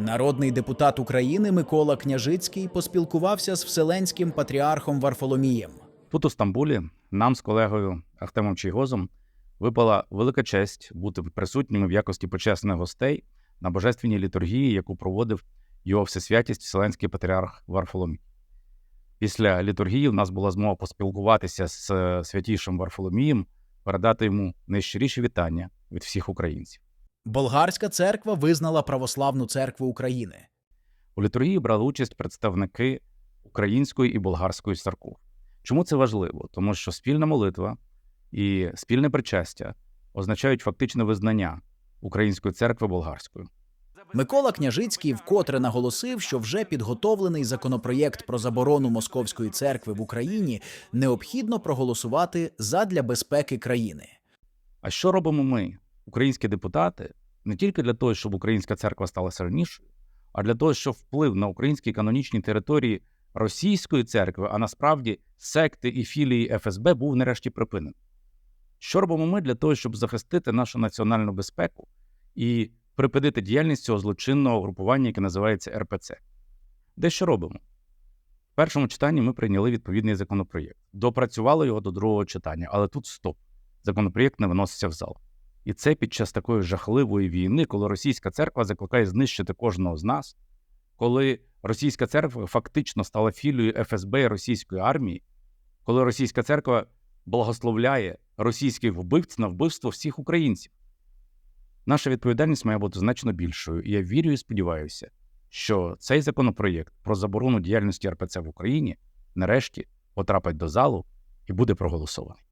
Народний депутат України Микола Княжицький поспілкувався з вселенським патріархом Варфоломієм. Тут, у Стамбулі, нам з колегою Ахтемом Чийгозом випала велика честь бути присутніми в якості почесних гостей на божественній літургії, яку проводив його всесвятість Вселенський патріарх Варфоломій. Після літургії в нас була змога поспілкуватися з е, святішим Варфоломієм, передати йому найщиріші вітання від всіх українців. Болгарська церква визнала православну церкву України. У літургії брали участь представники української і болгарської церков. Чому це важливо? Тому що спільна молитва і спільне причастя означають фактичне визнання української церкви болгарською. Микола Княжицький вкотре наголосив, що вже підготовлений законопроєкт про заборону московської церкви в Україні необхідно проголосувати задля безпеки країни. А що робимо ми, українські депутати, не тільки для того, щоб українська церква стала сильнішою, а для того, щоб вплив на українські канонічні території російської церкви, а насправді секти і філії ФСБ був нарешті припинений. Що робимо ми для того, щоб захистити нашу національну безпеку і припинити діяльність цього злочинного групування, яке називається РПЦ? Де що робимо? В першому читанні ми прийняли відповідний законопроєкт, допрацювали його до другого читання, але тут стоп. Законопроєкт не виноситься в зал. І це під час такої жахливої війни, коли російська церква закликає знищити кожного з нас, коли російська церква фактично стала філією ФСБ і російської армії, коли російська церква благословляє російських вбивць на вбивство всіх українців. Наша відповідальність має бути значно більшою, і я вірю і сподіваюся, що цей законопроєкт про заборону діяльності РПЦ в Україні нарешті потрапить до залу і буде проголосований.